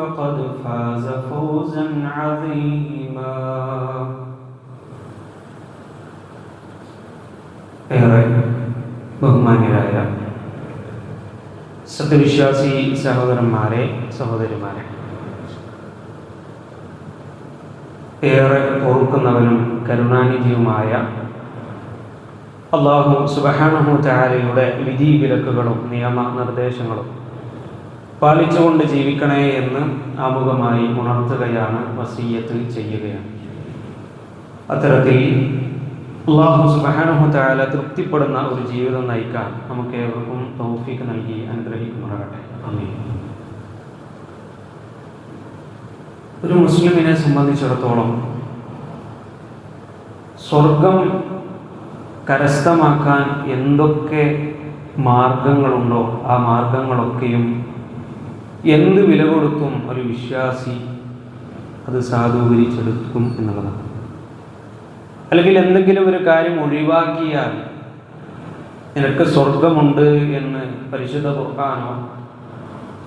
فقد فاز فوزا عظيما ഏറെ ബഹുമാന്യരായ സത്യവിശ്വാസി സഹോദരന്മാരെ സഹോദരിമാരെ ഏറെ ഓർക്കുന്നവനും കരുണാനിധിയുമായ അള്ളാഹു സുബഹാനഹു ചാരയുടെ വിധി വിലക്കുകളും നിയമ നിർദ്ദേശങ്ങളും പാലിച്ചുകൊണ്ട് ജീവിക്കണേ എന്ന് ആമുഖമായി ഉണർത്തുകയാണ് വസീയത്ത് ചെയ്യുകയാണ്. അത്തരത്തിൽ അള്ളാഹു സുബഹാനഹു ചാല തൃപ്തിപ്പെടുന്ന ഒരു ജീവിതം നയിക്കാൻ നമുക്ക് ഏവർക്കും തൗഫീക്ക് നൽകി അനുഗ്രഹിക്കുമാറാകട്ടെ. അമ്മേ ഒരു മുസ്ലിമിനെ സംബന്ധിച്ചിടത്തോളം സ്വർഗം കരസ്ഥമാക്കാൻ എന്തൊക്കെ മാർഗങ്ങളുണ്ടോ ആ മാർഗങ്ങളൊക്കെയും എന്ത് വില കൊടുത്തും ഒരു വിശ്വാസി അത് സാധൂകരിച്ചെടുക്കും എന്നുള്ളതാണ്. അല്ലെങ്കിൽ എന്തെങ്കിലും ഒരു കാര്യം ഒഴിവാക്കിയാൽ നിനക്ക് സ്വർഗമുണ്ട് എന്ന് പരിശുദ്ധ തുറക്കാനോ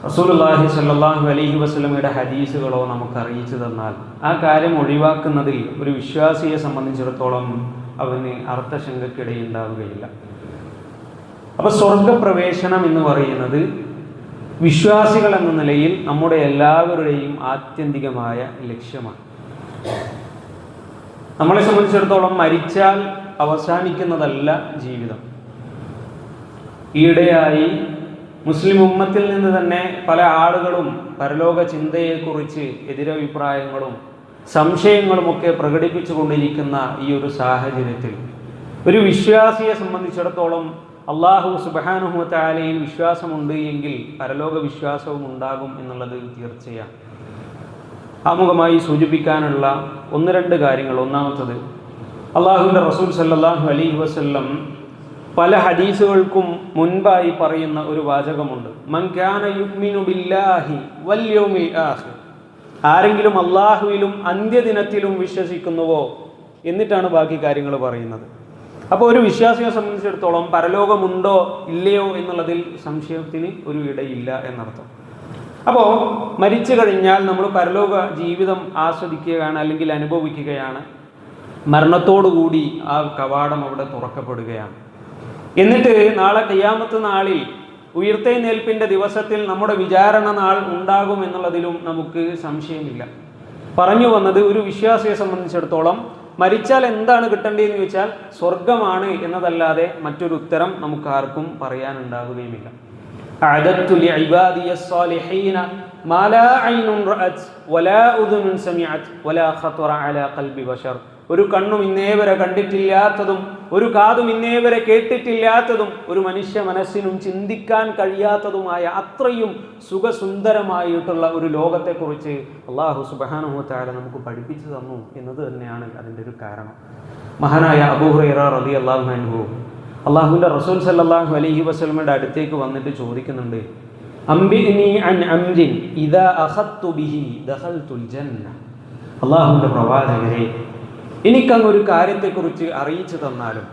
റസൂലുള്ളാഹി സല്ലാഹു അലൈഹി വസല്ലമയുടെ ഹദീസുകളോ നമുക്ക് അറിയിച്ചു തന്നാൽ ആ കാര്യം ഒഴിവാക്കുന്നതിൽ ഒരു വിശ്വാസിയെ സംബന്ധിച്ചിടത്തോളം അവന് അർത്ഥശങ്കക്കിടയുണ്ടാവുകയില്ല അപ്പോൾ സ്വർഗപ്രവേശനം എന്ന് പറയുന്നത് വിശ്വാസികൾ എന്ന നിലയിൽ നമ്മുടെ എല്ലാവരുടെയും ആത്യന്തികമായ ലക്ഷ്യമാണ്. നമ്മളെ സംബന്ധിച്ചിടത്തോളം മരിച്ചാൽ അവസാനിക്കുന്നതല്ല ജീവിതം. ഈയിടെയായി മുസ്ലിം ഉമ്മത്തിൽ നിന്ന് തന്നെ പല ആളുകളും പരലോക ചിന്തയെക്കുറിച്ച് എതിരഭിപ്രായങ്ങളും സംശയങ്ങളുമൊക്കെ പ്രകടിപ്പിച്ചുകൊണ്ടിരിക്കുന്ന ഈ ഒരു സാഹചര്യത്തിൽ ഒരു വിശ്വാസിയെ സംബന്ധിച്ചിടത്തോളം അള്ളാഹു സുബാനുഹത്താലയിൽ വിശ്വാസമുണ്ട് എങ്കിൽ പരലോക വിശ്വാസവും ഉണ്ടാകും എന്നുള്ളത് തീർച്ചയാണ് ആമുഖമായി സൂചിപ്പിക്കാനുള്ള ഒന്ന് രണ്ട് കാര്യങ്ങൾ. ഒന്നാമത്തത് അള്ളാഹുവിന്റെ റസൂൽ സല്ലാഹു അലൈഹി വസ്ല്ലം പല ഹദീസുകൾക്കും മുൻപായി പറയുന്ന ഒരു വാചകമുണ്ട്. ബില്ലാഹി ആരെങ്കിലും അള്ളാഹുവിലും അന്ത്യദിനത്തിലും വിശ്വസിക്കുന്നുവോ? എന്നിട്ടാണ് ബാക്കി കാര്യങ്ങൾ പറയുന്നത്. അപ്പോൾ ഒരു വിശ്വാസിയെ സംബന്ധിച്ചിടത്തോളം പരലോകമുണ്ടോ ഇല്ലയോ എന്നുള്ളതിൽ സംശയത്തിന് ഒരു ഇടയില്ല എന്നർത്ഥം. അപ്പോൾ മരിച്ചു കഴിഞ്ഞാൽ നമ്മൾ പരലോക ജീവിതം ആസ്വദിക്കുകയാണ് അല്ലെങ്കിൽ അനുഭവിക്കുകയാണ്. മരണത്തോടുകൂടി ആ കവാടം അവിടെ തുറക്കപ്പെടുകയാണ്. എന്നിട്ട് നാളെ കയ്യാമത്ത് നാളിൽ ഉയർത്തെഴുന്നേൽപ്പിന്റെ ദിവസത്തിൽ നമ്മുടെ വിചാരണ നാൾ ഉണ്ടാകും എന്നുള്ളതിലും നമുക്ക് സംശയമില്ല. പറഞ്ഞു വന്നത് ഒരു വിശ്വാസിയെ സംബന്ധിച്ചിടത്തോളം മരിച്ചാൽ എന്താണ് കിട്ടേണ്ടതെന്ന് ചോദിച്ചാൽ സ്വർഗമാണ് എന്നതല്ലാതെ മറ്റൊരു ഉത്തരം നമുക്ക് ആർക്കും പറയാനുണ്ടാകുകയുമില്ല. അഅദത്തു റഅത് വലാ സമിഅത് വലാ ഖൽബി ബശർ ഒരു കണ്ണും ഇന്നേ വരെ കണ്ടിട്ടില്ലാത്തതും ഒരു കാതും ഇന്നേ വരെ കേട്ടിട്ടില്ലാത്തതും ഒരു മനുഷ്യ മനസ്സിനും ചിന്തിക്കാൻ കഴിയാത്തതുമായ അത്രയും സുഖസുന്ദരമായിട്ടുള്ള ഒരു ലോകത്തെക്കുറിച്ച് അള്ളാഹു സുബാനുഹത്താല നമുക്ക് പഠിപ്പിച്ചു തന്നു എന്നത് തന്നെയാണ് അതിന്റെ ഒരു കാരണം. മഹാനായ അബൂഹുറൈറ റബി അള്ളാഹു അൻഹു അള്ളാഹുവിന്റെ റസൂൽ സല്ലാഹു അലഹി വസ്ലമയുടെ അടുത്തേക്ക് വന്നിട്ട് ചോദിക്കുന്നുണ്ട് അംബിനി ബിഹി ജന്ന. അള്ളാഹുവിന്റെ പ്രവാചകരെ എനിക്കങ്ങ് ഒരു കാര്യത്തെക്കുറിച്ച് അറിയിച്ചു തന്നാലും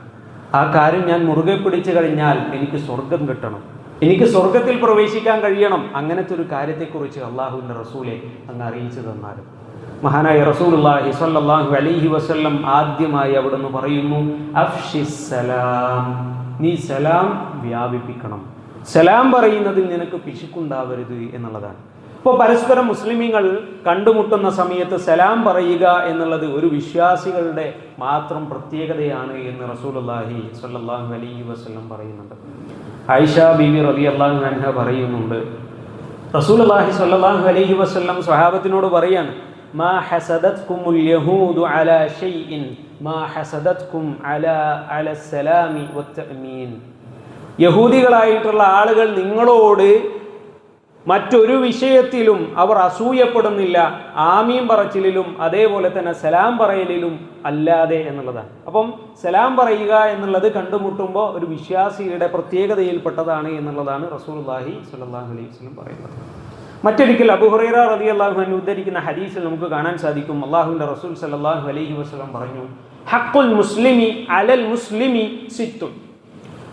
ആ കാര്യം ഞാൻ മുറുകെ പിടിച്ചു കഴിഞ്ഞാൽ എനിക്ക് സ്വർഗം കിട്ടണം. എനിക്ക് സ്വർഗത്തിൽ പ്രവേശിക്കാൻ കഴിയണം. അങ്ങനത്തെ ഒരു കാര്യത്തെക്കുറിച്ച് അള്ളാഹുവിന്റെ റസൂലെ അങ്ങ് അറിയിച്ചു തന്നാലും. മഹാനായ റസൂലുള്ളാഹി സ്വല്ലല്ലാഹു അലൈഹി വസല്ലം ആദ്യമായി അവിടുന്ന് പറയുന്നു അഫ്ഷിസ്സലാം നീ സലാം വ്യാപിപ്പിക്കണം. സലാം പറയുന്നതിൽ നിനക്ക് പിശുക്കുണ്ടാവരുത് എന്നുള്ളതാണ്. ഇപ്പോൾ പരസ്പരം മുസ്ലിമീങ്ങൾ കണ്ടുമുട്ടുന്ന സമയത്ത് സലാം പറയുക എന്നുള്ളത് ഒരു വിശ്വാസികളുടെ മാത്രം പ്രത്യേകതയാണ് എന്ന് റസൂലുള്ളാഹി സ്വല്ലല്ലാഹു അലൈഹി വസ്ലം പറയുന്നുണ്ട്. ആയിഷ ബീവി റബി അള്ളാഹു അൻഹ പറയുന്നുണ്ട്. റസൂലുള്ളാഹി സ്വല്ലല്ലാഹു അലൈഹി വസ്ലം സ്വഹാബത്തിനോട് പറയാണ് മാ ഹസദത്കുമുൽ യഹൂദു ഷൈഇൻ മാ ഹസദത്കും യഹൂദികളായിട്ടുള്ള ആളുകൾ നിങ്ങളോട് മറ്റൊരു വിഷയത്തിലും അവർ അസൂയപ്പെടുന്നില്ല. ആമീൻ പറച്ചിലും അതേപോലെ തന്നെ സലാം പറയലിലും അല്ലാതെ എന്നുള്ളതാണ്. അപ്പം സലാം പറയുക എന്നുള്ളത് കണ്ടുമുട്ടുമ്പോൾ ഒരു വിശ്വാസിയുടെ പ്രത്യേകതയിൽപ്പെട്ടതാണ് എന്നുള്ളതാണ് റസൂൽഹി സുല്ലാഹു അലൈഹി വസ്ലം പറയുന്നത്. മറ്റൊരിക്കൽ അബുഹുറൈറ റബി അള്ളാഹു ഉദ്ധരിക്കുന്ന ഹദീസിൽ നമുക്ക് കാണാൻ സാധിക്കും. അള്ളാഹുവിന്റെ റസൂൽ സല്ലാഹു അലൈഹി വസ്ലം പറഞ്ഞു ഹക്കുൽ മുസ്ലിമി അലൽ മുസ്ലിമി സിത്തുൻ.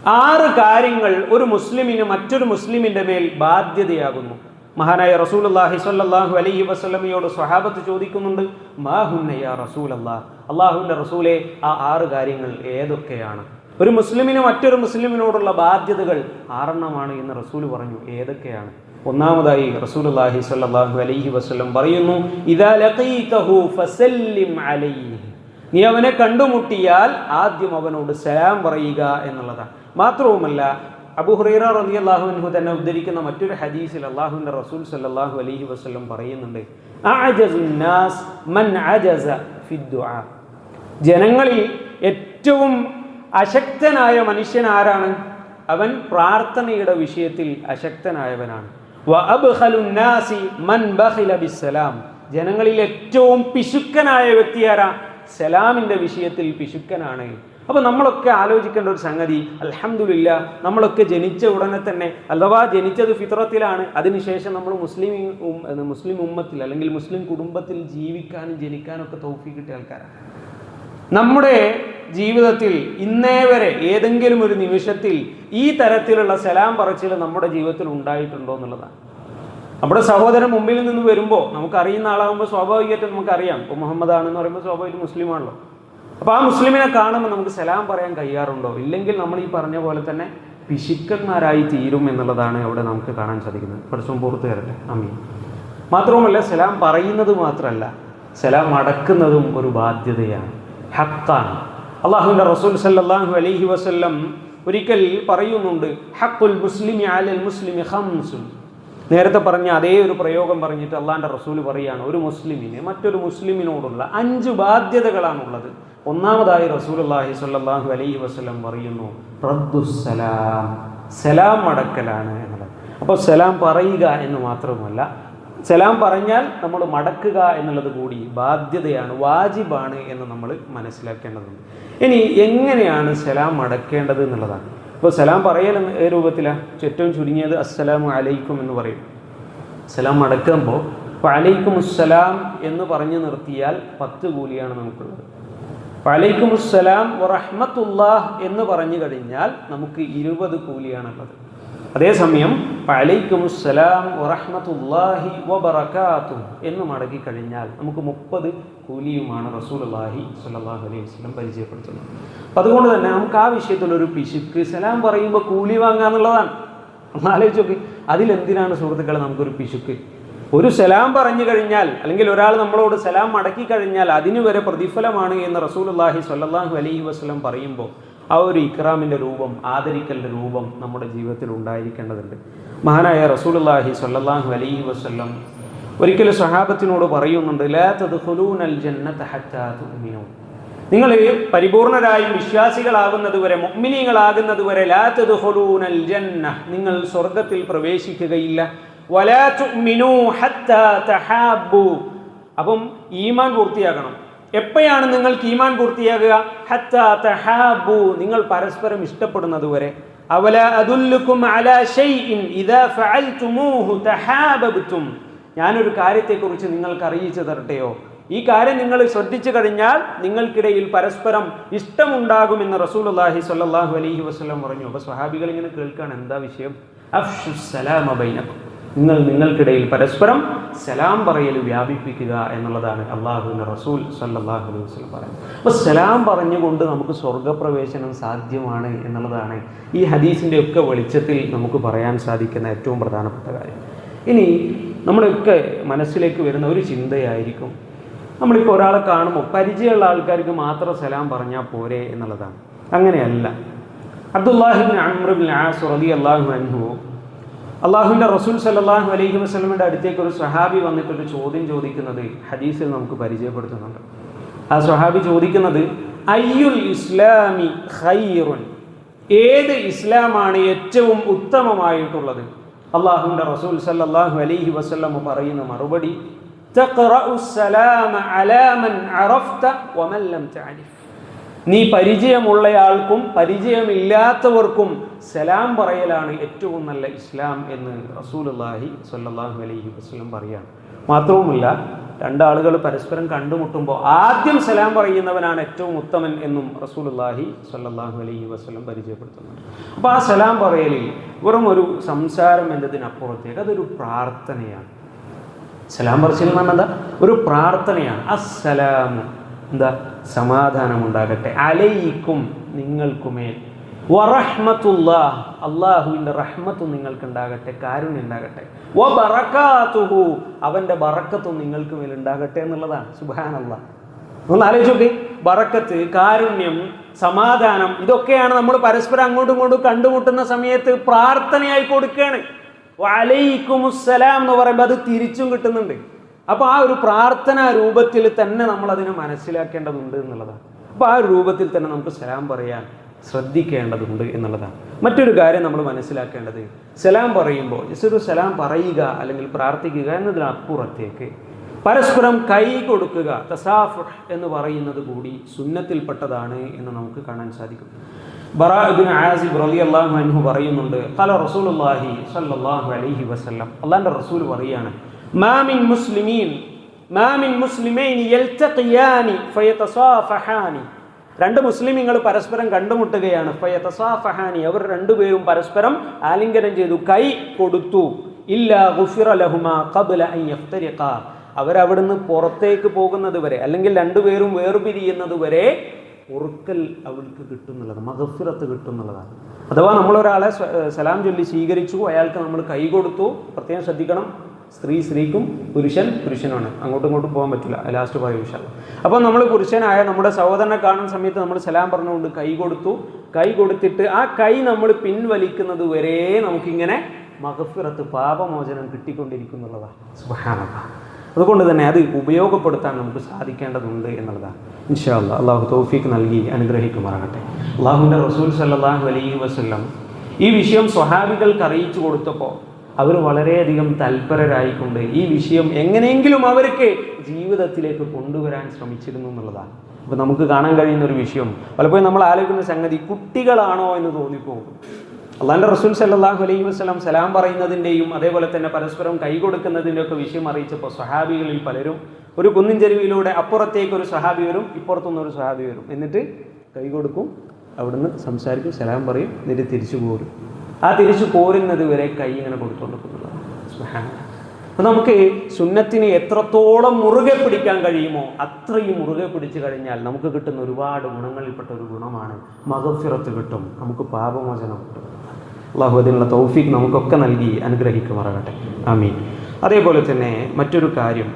ആറ് കാര്യങ്ങൾ ഒരു മുസ്ലിമിന് മറ്റൊരു മുസ്ലിമിന്റെ മേൽ ബാധ്യതയാകുന്നു. മഹാനായ റസൂൽ അള്ളാഹി സ്വല്ലല്ലാഹു അലൈഹി വസല്ലമയോട് സ്വഹാബത്ത് ചോദിക്കുന്നുണ്ട് മാഹുന്നയ അള്ളാഹുവിന്റെ റസൂലെ ആ ആറ് കാര്യങ്ങൾ ഏതൊക്കെയാണ്? ഒരു മുസ്ലിമിന് മറ്റൊരു മുസ്ലിമിനോടുള്ള ബാധ്യതകൾ ആറെണ്ണമാണ് എന്ന് റസൂൽ പറഞ്ഞു ഏതൊക്കെയാണ്? ഒന്നാമതായി റസൂൽ അള്ളാഹി സ്വല്ലല്ലാഹു അലൈഹി വസ്ലം പറയുന്നു നീ അവനെ കണ്ടുമുട്ടിയാൽ ആദ്യം അവനോട് സലാം പറയുക എന്നുള്ളതാണ്. മാത്രവുമല്ല അബു ഹുറൈറ റലി അള്ളാഹുവിൻഹു തന്നെ ഉദ്ധരിക്കുന്ന മറ്റൊരു ഹദീസിൽ അള്ളാഹുവിന്റെ റസൂൽ സല്ലാഹു അലഹി വസ്ലം പറയുന്നുണ്ട് ജനങ്ങളിൽ ഏറ്റവും അശക്തനായ മനുഷ്യൻ ആരാണ്? അവൻ പ്രാർത്ഥനയുടെ വിഷയത്തിൽ അശക്തനായവനാണ്. ജനങ്ങളിൽ ഏറ്റവും പിശുക്കനായ വ്യക്തി ആരാ? സലാമിന്റെ വിഷയത്തിൽ പിശുക്കനാണ്. അപ്പോൾ നമ്മളൊക്കെ ആലോചിക്കേണ്ട ഒരു സംഗതി അൽഹംദുലില്ല നമ്മളൊക്കെ ജനിച്ച ഉടനെ തന്നെ അഥവാ ജനിച്ചത് ഫിത്രത്തിലാണ് അതിനുശേഷം നമ്മൾ മുസ്ലിം മുസ്ലിം ഉമ്മത്തിൽ അല്ലെങ്കിൽ മുസ്ലിം കുടുംബത്തിൽ ജീവിക്കാനും ജനിക്കാനും ഒക്കെ തോഫി കിട്ടിയ ആൾക്കാരാണ്. നമ്മുടെ ജീവിതത്തിൽ ഇന്നേ വരെ ഏതെങ്കിലും ഒരു നിമിഷത്തിൽ ഈ തരത്തിലുള്ള സലാം പറച്ചിൽ നമ്മുടെ ജീവിതത്തിൽ ഉണ്ടായിട്ടുണ്ടോ എന്നുള്ളതാണ്. നമ്മുടെ സഹോദരൻ മുമ്പിൽ നിന്ന് വരുമ്പോൾ നമുക്കറിയുന്ന ആളാകുമ്പോൾ സ്വാഭാവികമായിട്ടും നമുക്കറിയാം. ഇപ്പോൾ മുഹമ്മദ് ആണെന്ന് പറയുമ്പോൾ സ്വാഭാവികം മുസ്ലിമാണല്ലോ. അപ്പോൾ ആ മുസ്ലിമിനെ കാണുമ്പോൾ നമുക്ക് സലാം പറയാൻ കഴിയാറുണ്ടോ? ഇല്ലെങ്കിൽ നമ്മൾ ഈ പറഞ്ഞ പോലെ തന്നെ പിശുക്കന്മാരായി തീരും എന്നുള്ളതാണ് അവിടെ നമുക്ക് കാണാൻ സാധിക്കുന്നത്. പഠിച്ചും പുറത്തു തരട്ടെ അമ്മീ മാത്രവുമല്ല സലാം പറയുന്നത് മാത്രമല്ല സലാം അടക്കുന്നതും ഒരു ബാധ്യതയാണ്. ഹക്കാണ്. അള്ളാഹുവിന്റെ റസൂൽ സല്ലാഹു അലൈഹി വസ്ല്ലം ഒരിക്കൽ പറയുന്നുണ്ട് ഹക്കുൽ മുസ്ലിം അലൽ മുസ്ലിമി ഹംസുൻ നേരത്തെ പറഞ്ഞ അതേ ഒരു പ്രയോഗം പറഞ്ഞിട്ട് അള്ളാന്റെ റസൂൽ പറയുകയാണ് ഒരു മുസ്ലിമിന് മറ്റൊരു മുസ്ലിമിനോടുള്ള അഞ്ച് ബാധ്യതകളാണുള്ളത്. ഒന്നാമതായി റസൂൽ അള്ളാഹി സ്വല്ലല്ലാഹു അലൈഹി വസ്ലം പറയുന്നു റദ്ദുസലാം സലാം. മടക്കലാണ് എന്നുള്ളത്. അപ്പോൾ സലാം പറയുക എന്ന് മാത്രമല്ല സലാം പറഞ്ഞാൽ നമ്മൾ മടക്കുക എന്നുള്ളത് കൂടി ബാധ്യതയാണ് വാജിബാണ് എന്ന് നമ്മൾ മനസ്സിലാക്കേണ്ടതുണ്ട്. ഇനി എങ്ങനെയാണ് സലാം മടക്കേണ്ടത് എന്നുള്ളതാണ്. ഇപ്പോൾ സലാം പറയൽ രൂപത്തിലാണ് ഏറ്റവും ചുരുങ്ങിയത് അസ്സലാമു അലൈക്കും എന്ന് പറയും. സലാം മടക്കുമ്പോൾ അപ്പോൾ അലൈക്കും അസ്സലാം എന്ന് പറഞ്ഞു നിർത്തിയാൽ പത്ത് കൂലിയാണ് നമുക്കുള്ളത്. അലൈക്കും അസ്സലാം വറഹ്മത്തുല്ലാഹ് എന്ന് പറഞ്ഞു കഴിഞ്ഞാൽ നമുക്ക് ഇരുപത് കൂലിയാണുള്ളത്. അതേസമയം വലൈക്കും സലാം വറഹ്മത്തുല്ലാഹി വബറക്കാത്തു എന്ന് മടക്കി കഴിഞ്ഞാൽ നമുക്ക് മുപ്പത് കൂലിയുമാണ് റസൂലുള്ളാഹി സ്വല്ലല്ലാഹു അലൈഹി വസ്ലം പരിചയപ്പെടുത്തുന്നത്. അപ്പം അതുകൊണ്ട് തന്നെ നമുക്ക് ആ വിഷയത്തിൽ ഒരു പിശുക്ക് സലാം പറയുമ്പോൾ കൂലി വാങ്ങുക എന്നുള്ളതാണ്. ഒന്ന് ആലോചിച്ച് നോക്കി അതിലെന്തിനാണ് സുഹൃത്തുക്കളെ നമുക്കൊരു പിശുക്ക്? ഒരു സലാം പറഞ്ഞു കഴിഞ്ഞാൽ അല്ലെങ്കിൽ ഒരാൾ നമ്മളോട് സലാം മടക്കി കഴിഞ്ഞാൽ അതിനു വരെ പ്രതിഫലമാണ് എന്ന് റസൂലുള്ളാഹി സ്വല്ലല്ലാഹു അലൈഹി വസ്ലം പറയുമ്പോൾ ആ ഒരു ഇക്രാമിന്റെ രൂപം ആദരിക്കലിന്റെ രൂപം നമ്മുടെ ജീവിതത്തിൽ ഉണ്ടായിരിക്കേണ്ടതുണ്ട്. മഹാനായ റസൂലുള്ളാഹി സ്വല്ലല്ലാഹു അലൈഹി വസല്ലം ഒരിക്കലും സഹാബത്തിനോട് പറയുന്നുണ്ട് ലാ തദ്ഖുലൂനൽ ജന്നത ഹത്താ തുഅ്മിനൂ നിങ്ങൾ പരിപൂർണരായും വിശ്വാസികളാകുന്നത് വരെ മുഅ്മിനീങ്ങളാകുന്നത് വരെ ലാ തദ്ഖുലൂനൽ ജന്ന നിങ്ങൾ സ്വർഗത്തിൽ പ്രവേശിക്കുകയില്ല. വലാ തുഅ്മിനൂ ഹത്താ അപ്പം ഈമാൻ പൂർത്തിയാക്കണം എപ്പോഴാണ് നിങ്ങൾക്ക് ഈമാൻ പൂർത്തിയാകുക? നിങ്ങൾ പരസ്പരം ഇഷ്ടപ്പെടുന്നത് വരെ അവല അതുല്ലുക്കും അലാ ഷൈഇൻ ഇദാ ഞാനൊരു കാര്യത്തെക്കുറിച്ച് നിങ്ങൾക്ക് അറിയിച്ചു തരട്ടെയോ? ഈ കാര്യം നിങ്ങൾ ശ്രദ്ധിച്ചു കഴിഞ്ഞാൽ നിങ്ങൾക്കിടയിൽ പരസ്പരം ഇഷ്ടമുണ്ടാകുമെന്ന് റസൂലുള്ളാഹി സ്വല്ലല്ലാഹു അലൈഹി വസല്ലം പറഞ്ഞു. അപ്പോൾ സ്വഹാബികൾ ഇങ്ങനെ കേൾക്കുകയാണ് എന്താ വിഷയം? അഫ്ഷു സലാമ ബൈനക്കും. നിങ്ങൾ നിങ്ങൾക്കിടയിൽ പരസ്പരം സലാം പറയൽ വ്യാപിപ്പിക്കുക എന്നുള്ളതാണ് അള്ളാഹുവിന്റെ റസൂൽ സല്ലാഹു അലൈഹി വസല്ലം പറയുന്നത്. അപ്പോൾ സലാം പറഞ്ഞുകൊണ്ട് നമുക്ക് സ്വർഗപ്രവേശനം സാധ്യമാണ് എന്നുള്ളതാണ് ഈ ഹദീസിന്റെ ഒക്കെ വെളിച്ചത്തിൽ നമുക്ക് പറയാൻ സാധിക്കുന്ന ഏറ്റവും പ്രധാനപ്പെട്ട കാര്യം. ഇനി നമ്മളൊക്കെ മനസ്സിലേക്ക് വരുന്ന ഒരു ചിന്തയായിരിക്കും. നമ്മളിപ്പോൾ ഒരാളെ കാണുമ്പോൾ പരിചയമുള്ള ആൾക്കാർക്ക് മാത്രം സലാം പറഞ്ഞാൽ പോരെ എന്നുള്ളതാണ്. അങ്ങനെയല്ല. അബ്ദുല്ലാഹിബിൻ അമ്രബിൻ ആസ് റലി അള്ളാഹു അൻഹു അള്ളാഹുവിന്റെ റസൂൽ സല്ലാഹു അലൈഹി വസ്ലമിന്റെ അടുത്തേക്ക് ഒരു സ്വഹാബി വന്നിട്ടൊരു ചോദ്യം ചോദിക്കുന്നത് ഹദീസിൽ നമുക്ക് പരിചയപ്പെടുത്തുന്നുണ്ട്. ആ സ്വഹാബി ചോദിക്കുന്നത് അയ്യുൽ ഇസ്ലാമി ഖൈറുൻ? ഏത് ഇസ്ലാമാണ് ഏറ്റവും ഉത്തമമായിട്ടുള്ളത്? അള്ളാഹുവിന്റെ റസൂൽ സല്ലല്ലാഹു അലൈഹി വസ്ലമ പറയുന്ന മറുപടി തഖറഉ സലാമ അലാ മൻ അറഫ്ത വമൻ ലം തഅരിഫ്. നീ പരിചയമുള്ളയാൾക്കും പരിചയമില്ലാത്തവർക്കും സലാം പറയലാണ് ഏറ്റവും നല്ല ഇസ്ലാം എന്ന് റസൂലുള്ളാഹി സല്ലാഹു അലൈഹി വസ്ലം പറയാണ്. മാത്രവുമല്ല രണ്ടാളുകൾ പരസ്പരം കണ്ടുമുട്ടുമ്പോൾ ആദ്യം സലാം പറയുന്നവനാണ് ഏറ്റവും ഉത്തമൻ എന്നും റസൂലുള്ളാഹി സല്ലാഹു അലൈഹി വസ്ലം പരിചയപ്പെടുത്തുന്നുണ്ട്. അപ്പോൾ ആ സലാം പറയലിൽ വെറും ഒരു സംസാരം എന്നതിനപ്പുറത്തേക്ക് അതൊരു പ്രാർത്ഥനയാണ്. സലാം പറച്ചിൽ എന്താ? ഒരു പ്രാർത്ഥനയാണ്. അസ്സലാമു എന്താ? സമാധാനം ഉണ്ടാകട്ടെ അലയിക്കും നിങ്ങൾക്കുമേൽ അള്ളാഹുവിന്റെ റഹ്മത്തും നിങ്ങൾക്കുണ്ടാകട്ടെ കാരുണ്യം ഉണ്ടാകട്ടെ. വ ബറക്കാത്തുഹു അവന്റെ ബറക്കത്തും നിങ്ങൾക്ക് മേൽ ഉണ്ടാകട്ടെ എന്നുള്ളതാണ്. സുബാനല്ല ഒന്ന് ആലോചിച്ച് ബറക്കത്ത് കാരുണ്യം സമാധാനം ഇതൊക്കെയാണ് നമ്മൾ പരസ്പരം അങ്ങോട്ടും ഇങ്ങോട്ടും കണ്ടുമുട്ടുന്ന സമയത്ത് പ്രാർത്ഥനയായി കൊടുക്കുകയാണ്. വലൈക്കുമുസ്സലാം എന്ന് പറയുമ്പോൾ അത് തിരിച്ചും കിട്ടുന്നുണ്ട്. അപ്പോൾ ആ ഒരു പ്രാർത്ഥനാ രൂപത്തിൽ തന്നെ നമ്മൾ അതിനെ മനസ്സിലാക്കേണ്ടതുണ്ട് എന്നുള്ളതാണ്. അപ്പോൾ ആ രൂപത്തിൽ തന്നെ നമുക്ക് സലാം പറയാൻ ശ്രദ്ധിക്കേണ്ടതുണ്ട് എന്നുള്ളതാണ്. മറ്റൊരു കാര്യം നമ്മൾ മനസ്സിലാക്കേണ്ടത് സലാം പറയുമ്പോൾ ഒരു സലാം പറയുക അല്ലെങ്കിൽ പ്രാർത്ഥിക്കുക എന്നതിനപ്പുറത്തേക്ക് പരസ്പരം കൈ കൊടുക്കുക തസാഫ് എന്ന് പറയുന്നത് കൂടി സുന്നത്തിൽപ്പെട്ടതാണ് എന്ന് നമുക്ക് കാണാൻ സാധിക്കും. ബറാബിൻ പറയുന്നുണ്ട് കല റസൂൽ പറയാണ് مسلمين ما من مسلمين يلتقيان فيتصافحان രണ്ട് മുസ്ലിമീങ്ങൾ പരസ്പരം കണ്ടുമുട്ടുകയാണ്. ഫയതസാഫഹാനി അവർ രണ്ടുപേരും പരസ്പരം ആലിംഗനം ചെയ്തു കൈ കൊടുത്തു. ഇല്ല ഗുഫിറ ലഹുമ ഖബ്ല അൻ അവരവിടുന്ന് പുറത്തേക്ക് പോകുന്നത് വരെ അല്ലെങ്കിൽ രണ്ടുപേരും വേർപിരിയുന്നത് വരെ ഉറുക്കൽ അവൾക്ക് കിട്ടുന്നുള്ളത് മഹഫിറത്ത് കിട്ടുന്നുള്ളതാണ്. അഥവാ നമ്മളൊരാളെ സലാം ചൊല്ലി സ്വീകരിച്ചു അയാൾക്ക് നമ്മൾ കൈ കൊടുത്തു പ്രത്യേകം ശ്രദ്ധിക്കണം. സ്ത്രീ സ്ത്രീക്കും പുരുഷൻ പുരുഷനുമാണ്. അങ്ങോട്ടും ഇങ്ങോട്ടും പോകാൻ പറ്റില്ല. ലാസ്റ്റ് പറയും വിഷയം അപ്പോൾ നമ്മൾ പുരുഷനായ നമ്മുടെ സഹോദരനെ കാണുന്ന സമയത്ത് നമ്മൾ സലാം പറഞ്ഞുകൊണ്ട് കൈ കൊടുത്തു. കൈ കൊടുത്തിട്ട് ആ കൈ നമ്മൾ പിൻവലിക്കുന്നത് വരെ നമുക്കിങ്ങനെ മഹഫിറത്ത് പാപമോചനം കിട്ടിക്കൊണ്ടിരിക്കുന്നുള്ളതാണ്. സുബ്ഹാനല്ലാഹ് അതുകൊണ്ട് തന്നെ അത് ഉപയോഗപ്പെടുത്താൻ നമുക്ക് സാധിക്കേണ്ടതുണ്ട് എന്നുള്ളതാണ്. ഇൻഷാ അല്ലാ അള്ളാഹു തോഫീക്ക് നൽകി അനുഗ്രഹിക്കുമാറാകട്ടെ. അള്ളാഹുവിന്റെ റസൂൽ സല്ലാഹു അലൈഹി വസല്ലം ഈ വിഷയം സ്വഹാബികൾക്ക് അറിയിച്ചു കൊടുത്തപ്പോൾ അവർ വളരെയധികം തൽപരരായിക്കൊണ്ട് ഈ വിഷയം എങ്ങനെയെങ്കിലും അവർക്ക് ജീവിതത്തിലേക്ക് കൊണ്ടുവരാൻ ശ്രമിച്ചിരുന്നു എന്നുള്ളതാണ്. അപ്പോൾ നമുക്ക് കാണാൻ കഴിയുന്ന ഒരു വിഷയം. പലപ്പോഴും നമ്മൾ ആലോചിക്കുന്ന സംഗതി കുട്ടികളാണോ എന്ന് തോന്നിപ്പോകും. അള്ളാന്റെ റസൂൽ സല്ലാഹു അലൈഹി വസ്ലാം സലാം പറയുന്നതിന്റെയും അതേപോലെ തന്നെ പരസ്പരം കൈ കൊടുക്കുന്നതിന്റെ ഒക്കെ വിഷയം അറിയിച്ചപ്പോൾ സ്വഹാബികളിൽ പലരും ഒരു കുന്നിൻ ചെരുവിലൂടെ അപ്പുറത്തേക്ക് ഒരു സ്വഹാബി വരും ഇപ്പുറത്തുനിന്ന് ഒരു സ്വഹാബി വരും. എന്നിട്ട് കൈ കൊടുക്കും അവിടുന്ന് സംസാരിക്കും സലാം പറയും എന്നിട്ട് തിരിച്ചു പോരും ആ തിരിച്ചു പോരുന്നത് വരെ കൈ ഇങ്ങനെ കൊടുത്തുകൊണ്ട് പോകുന്നതാണ് അപ്പോൾ നമുക്ക് സുന്നത്തിനെ എത്രത്തോളം മുറുകെ പിടിക്കാൻ കഴിയുമോ അത്രയും മുറുകെ പിടിച്ചു കഴിഞ്ഞാൽ നമുക്ക് കിട്ടുന്ന ഒരുപാട് ഗുണങ്ങളിൽപ്പെട്ട ഒരു ഗുണമാണ് മകഫിറത്ത് കിട്ടും. നമുക്ക് പാപമോചനം കിട്ടും. അള്ളാഹു തൗഫീഖ് നമുക്കൊക്കെ നൽകി അനുഗ്രഹിക്കുമാറാകട്ടെ. ആമീൻ. അതേപോലെ തന്നെ മറ്റൊരു കാര്യം.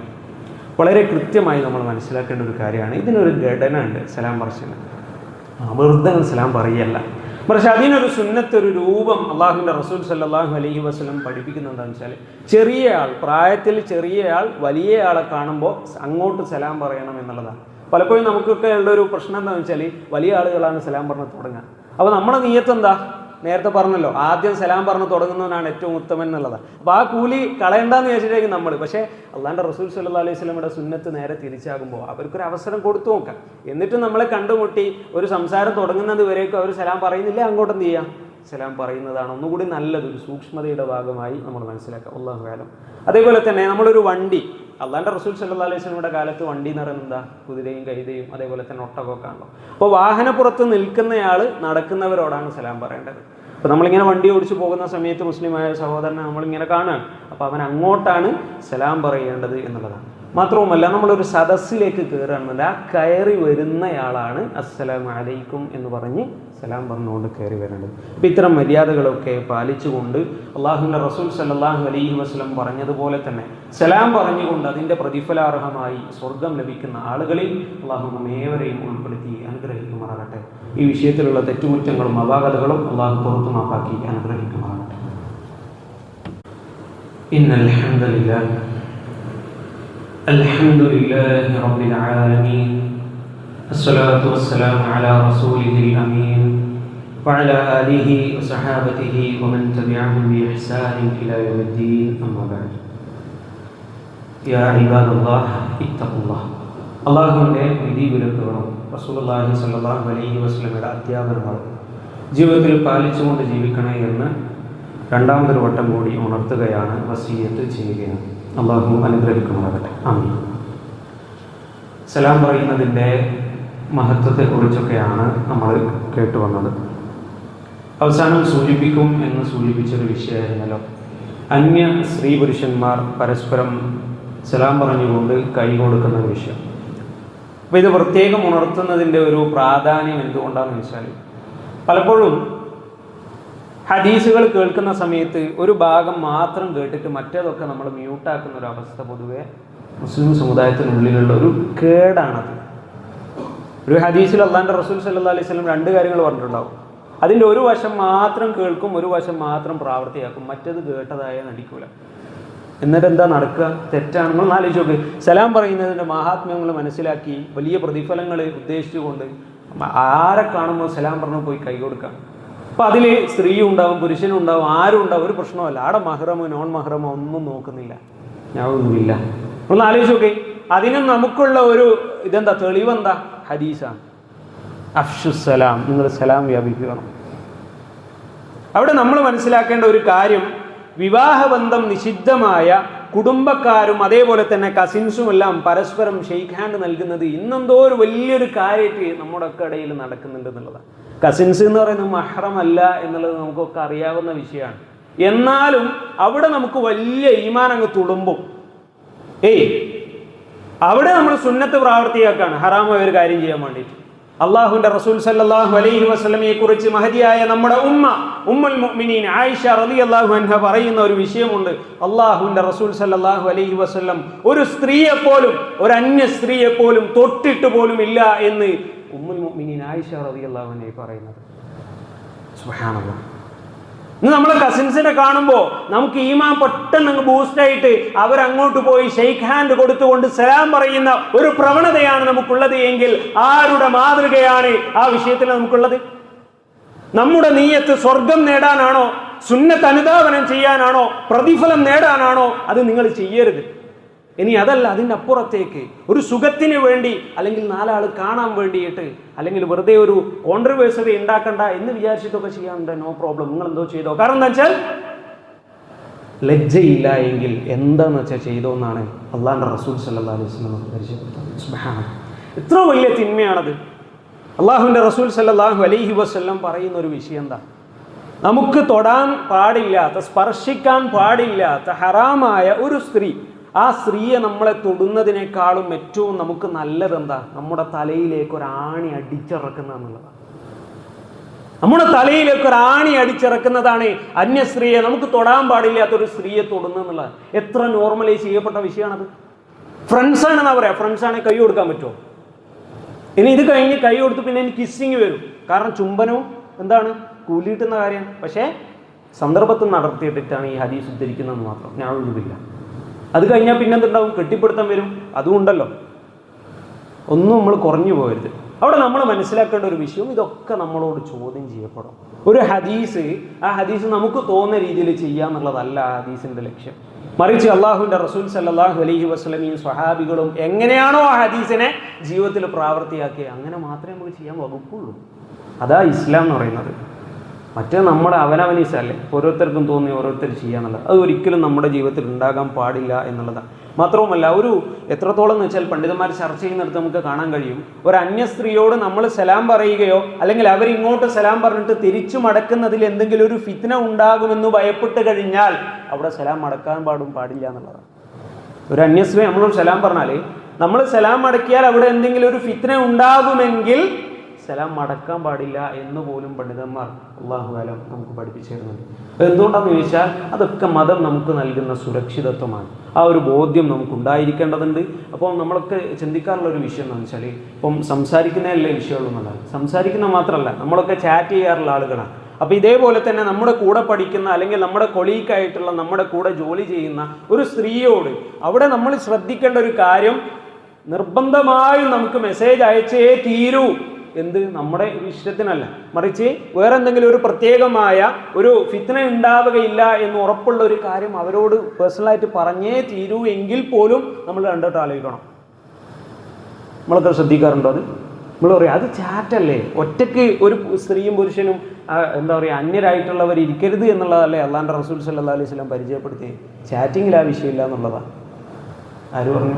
വളരെ കൃത്യമായി നമ്മൾ മനസ്സിലാക്കേണ്ട ഒരു കാര്യമാണ്. ഇതിനൊരു ഘടന ഉണ്ട് സലാം പറച്ചിന് വെറുതെ സലാം പറയല്ല. പക്ഷെ അതിനൊരു സുന്നത്ത് ഒരു രൂപം അള്ളാഹുവിന്റെ റസൂൽ സല്ലാഹു അലഹി വസ്ലം പഠിപ്പിക്കുന്നത് എന്താണെന്ന് വെച്ചാൽ ചെറിയ ആൾ പ്രായത്തിൽ ചെറിയ ആൾ വലിയ ആളെ കാണുമ്പോൾ അങ്ങോട്ട് സലാം പറയണം എന്നുള്ളതാണ്. പലപ്പോഴും നമുക്കൊക്കെ ഉള്ളൊരു പ്രശ്നം എന്താണെന്ന് വെച്ചാൽ വലിയ ആളുകളാണ് സലാം പറഞ്ഞ് തുടങ്ങുക. അപ്പോൾ നമ്മുടെ നീയത്ത് എന്താ? നേരത്തെ പറഞ്ഞല്ലോ ആദ്യം സലാം പറഞ്ഞ് തുടങ്ങുന്നവനാണ് ഏറ്റവും ഉത്തമൻ എന്നുള്ളത്. അപ്പോൾ ആ കൂലി കളയണ്ടെന്ന് വിചാരിച്ചിട്ടായിരിക്കും നമ്മൾ പക്ഷേ അള്ളാന്റെ റസൂൽ സല്ല അലൈഹി സ്വലമിയുടെ സുന്നത്ത് നേരെ തിരിച്ചാകുമ്പോൾ അവർക്കൊരു അവസരം കൊടുത്തു നോക്കാം. എന്നിട്ടും നമ്മളെ കണ്ടുമുട്ടി ഒരു സംസാരം തുടങ്ങുന്നത് വരേക്കും അവർ സലാം പറയുന്നില്ല അങ്ങോട്ട് എന്ത് സലാം പറയുന്നതാണ് ഒന്നുകൂടി നല്ലത് ഒരു സൂക്ഷ്മതയുടെ ഭാഗമായി നമ്മൾ മനസ്സിലാക്കാം. അള്ളാഹു കാലം അതേപോലെ തന്നെ നമ്മളൊരു വണ്ടി അള്ളാന്റെ റസൂൽ സല്ലാ അലൈഹി സ്വലമിയുടെ കാലത്ത് വണ്ടി എന്ന് പറയുന്നത് എന്താ? കുതിരയും കൈതയും അതേപോലെ തന്നെ ഒട്ടകമൊക്കെ ആണല്ലോ. അപ്പോൾ വാഹനപ്പുറത്ത് നിൽക്കുന്നയാൾ നടക്കുന്നവരോടാണ് സലാം പറയേണ്ടത്. അപ്പോൾ നമ്മളിങ്ങനെ വണ്ടി ഓടിച്ചു പോകുന്ന സമയത്ത് മുസ്ലിമായ സഹോദരനെ നമ്മളിങ്ങനെ കാണുകയാണ്. അപ്പോൾ അവൻ അങ്ങോട്ടാണ് സലാം പറയേണ്ടത് എന്നുള്ളതാണ്. മാത്രവുമല്ല നമ്മളൊരു സദസ്സിലേക്ക് കയറുകയാണെന്നുണ്ടെങ്കിൽ ആ കയറി വരുന്നയാളാണ് അസ്സലാം അലൈക്കും എന്ന് പറഞ്ഞ് സലാം പറഞ്ഞുകൊണ്ട് കയറി വരേണ്ടത് അപ്പം ഇത്തരം മര്യാദകളൊക്കെ പാലിച്ചുകൊണ്ട് അള്ളാഹുവിൻ്റെ റസൂൽ സല്ലാഹു അലൈഹി വസ്ലം പറഞ്ഞതുപോലെ തന്നെ സലാം പറഞ്ഞുകൊണ്ട് അതിൻ്റെ പ്രതിഫലാർഹമായി സ്വർഗം ലഭിക്കുന്ന ആളുകളിൽ അള്ളാഹു നമ്മേവരെയും ഉൾപ്പെടുത്തി അനുഗ്രഹിക്കുമാറാകട്ടെ ഈ വിഷയത്തിലുള്ള തെറ്റുകുറ്റങ്ങളും അപാകതകളും അള്ളാഹു പുറത്തു മാപ്പാക്കി അനുഗ്രഹിക്കുമാറാകട്ടെ إن الحمد لله الحمد لله رب العالمين الصلاة والسلام على رسوله الأمين وعلى آله وصحابته ومن تبعهم بإحسان إلى يوم الدين أما بعد يا عباد الله اتقوا الله അള്ളാഹുവിൻ്റെ വിധി വിലക്കുകളും റസൂലുള്ളാഹി സ്വല്ലല്ലാഹു അലൈഹി വസല്ലമയുടെ അധ്യാപനങ്ങളും ജീവിതത്തിൽ പാലിച്ചുകൊണ്ട് ജീവിക്കണേ എന്ന് രണ്ടാമതൊരു വട്ടം കൂടി ഉണർത്തുകയാണ് വസീയത്ത് ചെയ്യുകയാണ് അള്ളാഹു അനുഗ്രഹിക്കുമാറാകട്ടെ ആമീൻ സലാം പറയുന്നതിൻ്റെ മഹത്വത്തെക്കുറിച്ചൊക്കെയാണ് നമ്മൾ കേട്ടു വന്നത് അവസാനം സൂചിപ്പിക്കും എന്ന് സൂചിപ്പിച്ചൊരു വിഷയമായിരുന്നല്ലോ. അന്യ സ്ത്രീ പുരുഷന്മാർ പരസ്പരം സലാം പറഞ്ഞുകൊണ്ട് കൈ കൊടുക്കുന്ന ഒരു വിഷയം. അപ്പോൾ ഇത് പ്രത്യേകം ഉണർത്തുന്നതിന്റെ ഒരു പ്രാധാന്യം എന്തുകൊണ്ടാണെന്ന് വെച്ചാൽ പലപ്പോഴും ഹദീസുകൾ കേൾക്കുന്ന സമയത്ത് ഒരു ഭാഗം മാത്രം കേട്ടിട്ട് മറ്റേതൊക്കെ നമ്മൾ മ്യൂട്ടാക്കുന്ന ഒരു അവസ്ഥ പൊതുവെ മുസ്ലിം സമുദായത്തിനുള്ളിലുള്ള ഒരു കേടാണത്. ഒരു ഹദീസിൽ അള്ളാന്റെ റസൂൽ സല്ലാ അലൈഹി സ്വലം രണ്ട് കാര്യങ്ങൾ പറഞ്ഞിട്ടുണ്ടാവും. അതിന്റെ ഒരു വശം മാത്രം കേൾക്കും ഒരു വശം മാത്രം പ്രാവർത്തിയാക്കും. മറ്റത് കേട്ടതായ നടിക്കൂല. എന്നിട്ട് എന്താ നടക്കുക? തെറ്റാണ്. നിങ്ങൾ ആലോചിച്ച് നോക്ക്. സലാം പറയുന്നതിന്റെ മഹാത്മ്യങ്ങൾ മനസ്സിലാക്കി വലിയ പ്രതിഫലങ്ങൾ ഉദ്ദേശിച്ചുകൊണ്ട് ആരെ കാണുമ്പോൾ സലാം പറഞ്ഞു പോയി കൈ കൊടുക്കാം അപ്പം അതിൽ സ്ത്രീയും ഉണ്ടാവും പുരുഷനും ഉണ്ടാവും ആരും ഉണ്ടാവും ഒരു പ്രശ്നമല്ല ആടെ മഹ്റമോ നോൺ മഹ്റമോ ഒന്നും നോക്കുന്നില്ല. ഞാൻ ഒന്നുമില്ല. ഒന്ന് ആലോചിച്ച് നോക്കേ. അതിനും നമുക്കുള്ള ഒരു ഇതെന്താ? തെളിവെന്താ? ഹദീസാണ് അഫ്ഷുസലാം നിങ്ങൾ സലാം വ്യാപിക്കണം അവിടെ നമ്മൾ മനസ്സിലാക്കേണ്ട ഒരു കാര്യം വിവാഹബന്ധം നിഷിദ്ധമായ കുടുംബക്കാരും അതേപോലെ തന്നെ കസിൻസും എല്ലാം പരസ്പരം ഷെയ്ക്ക് ഹാൻഡ് നൽകുന്നത് ഇന്നെന്തോ ഒരു വലിയൊരു കാര്യമായിട്ട് നമ്മുടെ ഒക്കെ ഇടയിൽ നടക്കുന്നുണ്ട് എന്നുള്ളതാണ്. കസിൻസ് എന്ന് പറയുന്നത് മഹ്റമല്ല എന്നുള്ളത് നമുക്കൊക്കെ അറിയാവുന്ന വിഷയമാണ്. എന്നാലും അവിടെ നമുക്ക് വലിയ ഈമാനങ്ങ് തുളുമ്പും. ഏയ് അവിടെ നമ്മൾ സുന്നത്ത് പ്രാവർത്തിയാക്കാണ്. ഹറാമായ ഒരു കാര്യം ചെയ്യാൻ വേണ്ടിയിട്ട്. അള്ളാഹുന്റെ റസൂൽ സല്ലല്ലാഹു അലൈഹി വസല്ലമയെ കുറിച്ച് മഹതിയായ നമ്മുടെ ഉമ്മ ഉമ്മൽ മുഅ്മിനീൻ ആയിഷ അള്ളാഹു അൻഹ പറയുന്ന ഒരു വിഷയമുണ്ട്. അള്ളാഹുവിന്റെ റസൂൽ സല്ലാഹു അലൈഹി വസ്ലം ഒരു സ്ത്രീയെ പോലും ഒരു അന്യ സ്ത്രീയെ പോലും തൊട്ടിട്ട് പോലും ഇല്ല എന്ന് ഉമ്മുൽ മുഅ്മിനീൻ ആയിഷ റളിയല്ലാഹു അൻഹ പറയുന്നത്. സുബ്ഹാനല്ലാഹ്. ഇന്ന് നമ്മളെ കസിൻസിനെ കാണുമ്പോൾ നമുക്ക് ഈമാൻ പെട്ടെന്ന് ബൂസ്റ്റായിട്ട് അവരങ്ങോട്ട് പോയി ഷെയ്ക്ക് ഹാൻഡ് കൊടുത്തുകൊണ്ട് സലാം പറയുന്ന ഒരു പ്രവണതയാണ് നമുക്കുള്ളത് എങ്കിൽ ആരുടെ മാതൃകയാണ് ആ വിഷയത്തിൽ നമുക്കുള്ളത്? നമ്മുടെ നീയത്ത് സ്വർഗം നേടാനാണോ? സുന്നത്ത് അനുധാവനം ചെയ്യാനാണോ? പ്രതിഫലം നേടാനാണോ? അത് നിങ്ങൾ ചെയ്യരുത്. ഇനി അതല്ല അതിന്റെ അപ്പുറത്തേക്ക് ഒരു സുഖത്തിന് വേണ്ടി അല്ലെങ്കിൽ നാലാൾ കാണാൻ വേണ്ടിയിട്ട് അല്ലെങ്കിൽ വെറുതെ ഒരു കോൺട്രവേഴ്സറി ഉണ്ടാക്കണ്ട എന്ന് വിചാരിച്ചിട്ടൊക്കെ ചെയ്യാനുണ്ട് നോ പ്രോബ്ലം നിങ്ങൾ എന്തോ ചെയ്തോ? കാരണം എന്താ വെച്ചാൽ ലജ്ജയില്ല എങ്കിൽ എന്താന്ന് വെച്ചാൽ ചെയ്തോ എന്നാണ് അള്ളാന്റെ റസൂൽ സല്ലാ അലൈഹി പരിചയപ്പെടുത്തുന്നത്. എത്ര വലിയ തിന്മയാണത്. അള്ളാഹുവിന്റെ റസൂൽ സല്ലാഹു അലൈഹി വസ്ല്ലം പറയുന്ന ഒരു വിഷയം എന്താ? നമുക്ക് തൊടാൻ പാടില്ലാത്ത സ്പർശിക്കാൻ പാടില്ലാത്ത ഹറാമായ ഒരു സ്ത്രീ ആ സ്ത്രീയെ നമ്മളെ തൊടുന്നതിനേക്കാളും ഏറ്റവും നമുക്ക് നല്ലതെന്താ നമ്മുടെ തലയിലേക്ക് ഒരു ആണി അടിച്ചിറക്കുന്ന നമ്മുടെ തലയിലേക്ക് ഒരു ആണി അടിച്ചിറക്കുന്നതാണ് അന്യ സ്ത്രീയെ നമുക്ക് തൊടാൻ പാടില്ലാത്തൊരു സ്ത്രീയെ തൊടുന്നു എന്നുള്ളത് എത്ര നോർമലൈസ് ചെയ്യപ്പെട്ട വിഷയമാണത്. ഫ്രണ്ട്സാണെന്നാ പറയാ. ഫ്രണ്ട്സാണെ കൈ കൊടുക്കാൻ പറ്റുമോ? ഇനി ഇത് കഴിഞ്ഞ് കൈ കൊടുത്ത് പിന്നെ എനിക്ക് കിസ്സിങ് വരും. കാരണം ചുംബനവും എന്താണ്? കൂലിയിട്ടുന്ന കാര്യം. പക്ഷേ സന്ദർഭത്തിൽ നടത്തിയിട്ടിട്ടാണ് ഈ ഹദീസ് ഉദ്ധരിക്കുന്നതെന്ന് മാത്രം. ഞാൻ ഒഴിവില്ല. അത് കഴിഞ്ഞാൽ പിന്നെ എന്തുണ്ടാവും? കെട്ടിപ്പിടുത്തം വരും. അതും ഉണ്ടല്ലോ. ഒന്നും നമ്മൾ കുറഞ്ഞു പോകരുത്. അവിടെ നമ്മൾ മനസ്സിലാക്കേണ്ട ഒരു വിഷയം ഇതൊക്കെ നമ്മളോട് ചോദ്യം ചെയ്യപ്പെടും. ഒരു ഹദീസ് ആ ഹദീസ് നമുക്ക് തോന്നുന്ന രീതിയിൽ ചെയ്യുക എന്നുള്ളതല്ല ആ ഹദീസിന്റെ ലക്ഷ്യം. മറിച്ച് അള്ളാഹുവിന്റെ റസൂൽ സല്ലാഹു അലൈഹി വസ്ലമിയും സ്വഹാബികളും എങ്ങനെയാണോ ആ ഹദീസിനെ ജീവിതത്തിൽ പ്രാവർത്തിയാക്കിയത് അങ്ങനെ മാത്രമേ നമുക്ക് ചെയ്യാൻ വകുപ്പുള്ളൂ. അതാ ഇസ്ലാം എന്ന് പറയുന്നത്. മറ്റേ നമ്മുടെ അവനവനീശല്ലേ ഓരോരുത്തർക്കും തോന്നി ഓരോരുത്തർ ചെയ്യാന്നുള്ളത് അത് ഒരിക്കലും നമ്മുടെ ജീവിതത്തിൽ ഉണ്ടാകാൻ പാടില്ല എന്നുള്ളതാണ്. മാത്രവുമല്ല ഒരു എത്രത്തോളം എന്ന് വെച്ചാൽ പണ്ഡിതന്മാർ ചർച്ച ചെയ്യുന്നിടത്ത് നമുക്ക് കാണാൻ കഴിയും. ഒരു അന്യ സ്ത്രീയോട് നമ്മൾ സലാം പറയുകയോ അല്ലെങ്കിൽ അവരിങ്ങോട്ട് സലാം പറഞ്ഞിട്ട് തിരിച്ചു മടക്കുന്നതിൽ എന്തെങ്കിലും ഒരു ഫിത്ന ഉണ്ടാകുമെന്ന് ഭയപ്പെട്ട് കഴിഞ്ഞാൽ അവിടെ സലാം മടക്കാൻ പാടും പാടില്ല എന്നുള്ളതാണ്. ഒരു അന്യസ്ത്രീ നമ്മളോട് സലാം പറഞ്ഞാൽ നമ്മൾ സലാം മടക്കിയാൽ അവിടെ എന്തെങ്കിലും ഒരു ഫിത്ന ഉണ്ടാകുമെങ്കിൽ സലാം മടക്കാൻ പാടില്ല എന്ന് പോലും പണ്ഡിതന്മാർ അള്ളാഹു അലം നമുക്ക് പഠിപ്പിച്ചു തരുന്നുണ്ട് എന്തുകൊണ്ടാണെന്ന് ചോദിച്ചാൽ അതൊക്കെ മതം നമുക്ക് നൽകുന്ന സുരക്ഷിതത്വമാണ്. ആ ഒരു ബോധ്യം നമുക്ക് ഉണ്ടായിരിക്കേണ്ടതുണ്ട് അപ്പോൾ നമ്മളൊക്കെ ചിന്തിക്കാറുള്ള ഒരു വിഷയം എന്ന് വെച്ചാൽ ഇപ്പം സംസാരിക്കുന്നതല്ലേ വിഷയമുള്ളൂ എന്നുള്ളത്. സംസാരിക്കുന്ന മാത്രമല്ല നമ്മളൊക്കെ ചാറ്റ് ചെയ്യാറുള്ള ആളുകളാണ്. അപ്പോൾ ഇതേപോലെ തന്നെ നമ്മുടെ കൂടെ പഠിക്കുന്ന അല്ലെങ്കിൽ നമ്മുടെ കൊളീക്കായിട്ടുള്ള നമ്മുടെ കൂടെ ജോലി ചെയ്യുന്ന ഒരു സ്ത്രീയോട് അവിടെ നമ്മൾ ശ്രദ്ധിക്കേണ്ട ഒരു കാര്യം നിർബന്ധമായും നമുക്ക് മെസ്സേജ് അയച്ചേ തീരൂ. എന്ത്? നമ്മുടെ ഇഷ്ടത്തിനല്ല. മറിച്ച് വേറെ എന്തെങ്കിലും ഒരു പ്രത്യേകമായ ഒരു ഫിത്തന ഉണ്ടാവുകയില്ല എന്ന് ഉറപ്പുള്ള ഒരു കാര്യം അവരോട് പേഴ്സണലായിട്ട് പറഞ്ഞേ തീരൂ എങ്കിൽ പോലും നമ്മൾ രണ്ടോട്ട് ആലോചിക്കണം. നമ്മളൊക്കെ ശ്രദ്ധിക്കാറുണ്ടോ അത്? നമ്മൾ പറയാം അത് ചാറ്റല്ലേ? ഒറ്റയ്ക്ക് ഒരു സ്ത്രീയും പുരുഷനും എന്താ പറയുക അന്യരായിട്ടുള്ളവർ ഇരിക്കരുത് എന്നുള്ളതല്ലേ അള്ളാന്റെ റസൂൽ സല്ലാ അലൈഹി സ്വലം പരിചയപ്പെടുത്തി ചാറ്റിങ്ങിൽ ആ വിഷയമില്ല എന്നുള്ളതാണ് ആര് പറഞ്ഞു?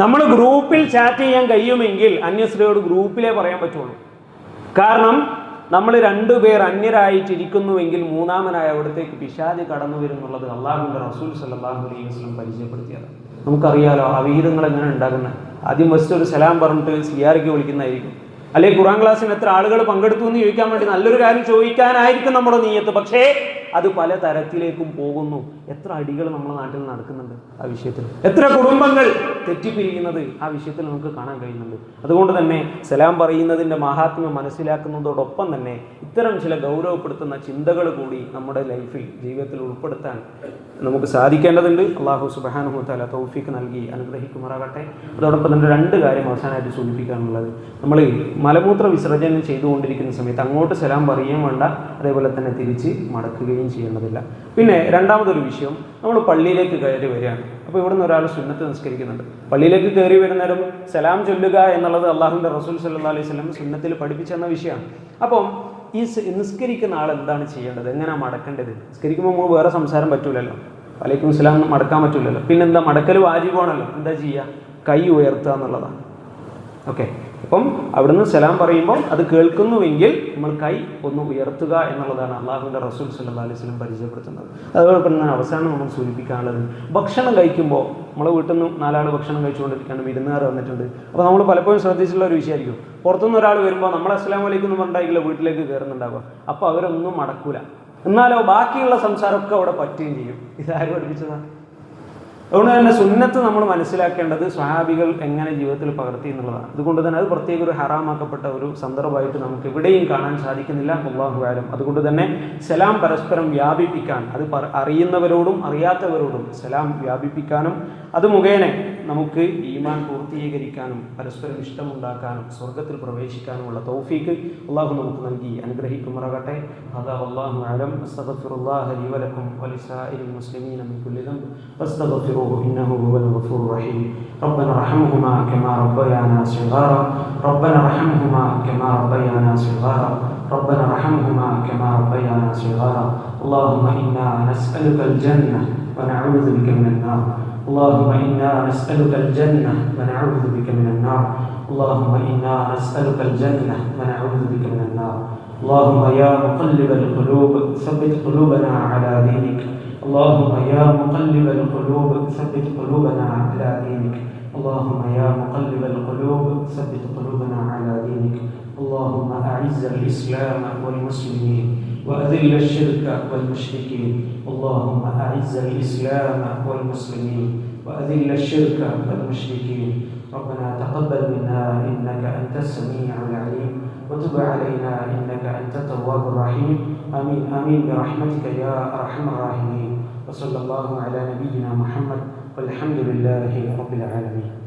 നമ്മൾ ഗ്രൂപ്പിൽ ചാറ്റ് ചെയ്യാൻ കഴിയുമെങ്കിൽ അന്യസ്ത്രീയോട് ഗ്രൂപ്പിലേ പറയാൻ പറ്റുള്ളൂ. കാരണം നമ്മൾ രണ്ടുപേർ അന്യരായിട്ടിരിക്കുന്നുവെങ്കിൽ മൂന്നാമനായ അവിടത്തേക്ക് പിശാജ് കടന്നു വരുന്നുള്ളത് അള്ളാഹുവിന്റെ റസൂൽ സല്ലാഹു അലൈഹി വസ്ലം പരിചയപ്പെടുത്തിയത് നമുക്കറിയാലോ അവീതങ്ങൾ എങ്ങനെ ഉണ്ടാകുന്നത് ആദ്യം ഫസ്റ്റ് ഒരു സലാം പറഞ്ഞിട്ട് സിയാറിക്ക് വിളിക്കുന്നതായിരിക്കും. അല്ലെങ്കിൽ ഖുറാൻ ക്ലാസ്സിന് എത്ര ആളുകൾ പങ്കെടുത്തു എന്ന് ചോദിക്കാൻ വേണ്ടി നല്ലൊരു കാര്യം ചോദിക്കാനായിരിക്കും നമ്മുടെ നീയത്ത്. പക്ഷേ അത് പല തരത്തിലേക്കും പോകുന്നു. എത്ര അടികൾ നമ്മുടെ നാട്ടിൽ നടക്കുന്നുണ്ട് ആ വിഷയത്തിൽ? എത്ര കുടുംബങ്ങൾ തെറ്റിപ്പിരിക്കുന്നത് ആ വിഷയത്തിൽ നമുക്ക് കാണാൻ കഴിയുന്നുണ്ട്. അതുകൊണ്ട് തന്നെ സലാം പറയുന്നതിന്റെ മഹാത്മ്യം മനസ്സിലാക്കുന്നതോടൊപ്പം തന്നെ ഇത്തരം ചില ഗൗരവപ്പെടുത്തുന്ന ചിന്തകൾ കൂടി നമ്മുടെ ലൈഫിൽ ജീവിതത്തിൽ ഉൾപ്പെടുത്താൻ നമുക്ക് സാധിക്കേണ്ടതുണ്ട്. അള്ളാഹു സുബാനുഹുത്താല തൗഫിക്ക് നൽകി അനുഗ്രഹിക്കുമാറാകട്ടെ. അതോടൊപ്പം തന്നെ രണ്ട് കാര്യം അവസാനമായിട്ട് സൂചിപ്പിക്കാനുള്ളത്. നമ്മൾ മലമൂത്ര വിസർജനം ചെയ്തുകൊണ്ടിരിക്കുന്ന സമയത്ത് അങ്ങോട്ട് സലാം പറയുകയും വേണ്ട. അതേപോലെ തന്നെ തിരിച്ച് മടക്കുകയും ചെയ്യേണ്ടതില്ല. പിന്നെ രണ്ടാമതൊരു വിഷയം നമ്മൾ പള്ളിയിലേക്ക് കയറി വരികയാണ്. അപ്പോൾ ഇവിടെ നിന്ന് ഒരാൾ സുന്നത്ത് നിസ്കരിക്കുന്നുണ്ട്. പള്ളിയിലേക്ക് കയറി വരുന്നേരം സലാം ചൊല്ലുക എന്നുള്ളത് അള്ളാഹുവിന്റെ റസൂൽ സല്ലാ അലൈഹി സ്വലം സുന്നത്തിൽ പഠിപ്പിച്ചെന്ന വിഷയമാണ്. അപ്പം ഈ നിസ്കരിക്കുന്ന ആൾ എന്താണ് ചെയ്യേണ്ടത്? എങ്ങനെ മടക്കേണ്ടത്? നിസ്കരിക്കുമ്പോൾ നമ്മൾ വേറെ സംസാരം പറ്റൂലല്ലോ. വലൈക്കും സ്ലാം മടക്കാൻ പറ്റൂലല്ലോ. പിന്നെന്താ? മടക്കൽ വാജിബാണല്ലോ. എന്താ ചെയ്യുക? കൈ ഉയർത്തുക എന്നുള്ളതാണ്. ഓക്കെ. അപ്പം അവിടുന്ന് സലാം പറയുമ്പോൾ അത് കേൾക്കുന്നുവെങ്കിൽ നമ്മൾ കൈ ഒന്ന് ഉയർത്തുക എന്നുള്ളതാണ് അള്ളാഹുവിന്റെ റസൂൽ സല്ലാ അലൈഹി സ്വലം പരിചയപ്പെടുത്തുന്നത്. അതുപോലെ തന്നെ അവസാനം നമ്മൾ സൂചിപ്പിക്കാനുള്ളത് ഭക്ഷണം കഴിക്കുമ്പോൾ നമ്മളെ വീട്ടിൽ നിന്ന് നാലാൾ ഭക്ഷണം കഴിച്ചുകൊണ്ടിരിക്കുകയാണ് വിരുന്നുകാർ വന്നിട്ടുണ്ട്. അപ്പോൾ നമ്മൾ പലപ്പോഴും ശ്രദ്ധിച്ചിട്ടുള്ള ഒരു വിഷയമായിരിക്കും. പുറത്തുനിന്ന് ഒരാൾ വരുമ്പോൾ നമ്മൾ അസ്ലാം വലൈക്കും എന്ന് പറഞ്ഞിട്ടായിരിക്കില്ല വീട്ടിലേക്ക് കയറുന്നുണ്ടാവുക. അപ്പോൾ അവരൊന്നും മടക്കൂല. എന്നാലോ ബാക്കിയുള്ള സംസാരമൊക്കെ അവിടെ പറ്റുകയും ചെയ്യും. ഇതാരും പഠിപ്പിച്ചതാണ് അതുകൊണ്ട് തന്നെ സുന്നത്ത് നമ്മൾ മനസ്സിലാക്കേണ്ടത് സ്വഹാബികൾ എങ്ങനെ ജീവിതത്തിൽ പകർത്തി എന്നുള്ളതാണ്. അതുകൊണ്ട് തന്നെ അത് പ്രത്യേക ഒരു ഹറാമാക്കപ്പെട്ട ഒരു സന്ദർഭമായിട്ട് നമുക്ക് എവിടെയും കാണാൻ സാധിക്കുന്നില്ല. അള്ളാഹു അതുകൊണ്ട് തന്നെ സലാം പരസ്പരം വ്യാപിപ്പിക്കാൻ അത് അറിയുന്നവരോടും അറിയാത്തവരോടും സലാം വ്യാപിപ്പിക്കാനും അത് മുഖേന നമുക്ക് ഈമാൻ പൂർത്തീകരിക്കാനും പരസ്പരം ഇഷ്ടമുണ്ടാക്കാനും സ്വർഗത്തിൽ പ്രവേശിക്കാനുമുള്ള തൗഫീക്ക് അള്ളാഹു നമുക്ക് നൽകി അനുഗ്രഹിക്കുമാറാകട്ടെ അതാ അള്ളാഹു ആലം അസ്തഗ്ഫിറുല്ലാഹ ലി വലക്കും വലിസാഇരിൽ മുസ്ലിമീന മിൻ കുല്ലി ദംബ് فاستغفروه إنه هو الغفور الرحيم ربنا ارحمهما كما ربيانا صغارا ربنا ارحمهما كما ربيانا صغارا ربنا ارحمهما كما ربيانا صغارا اللهم إنا نسألك الجنة ونعوذ بك من النار اللهم إنا نسألك الجنة ونعوذ بك من النار. اللهم إنا نسألك الجنة ونعوذ بك من النار. اللهم يا مقلب القلوب ثبت قلوبنا على دينك. اللهم يا مقلب القلوب ثبت قلوبنا على دينك. اللهم يا مقلب القلوب ثبت قلوبنا على دينك. اللهم أعز الإسلام والمسلمين. وأذل الشرك والمشركين. اللهم أعز الإسلام والمسلمين وأذل الشرك والمشركين. ربنا تقبل منا إنك أنت السميع العليم. وتب علينا إنك أنت التواب الرحيم. آمين آمين برحمتك يا أرحم الراحمين. وصلى الله على نبينا محمد والحمد لله رب العالمين.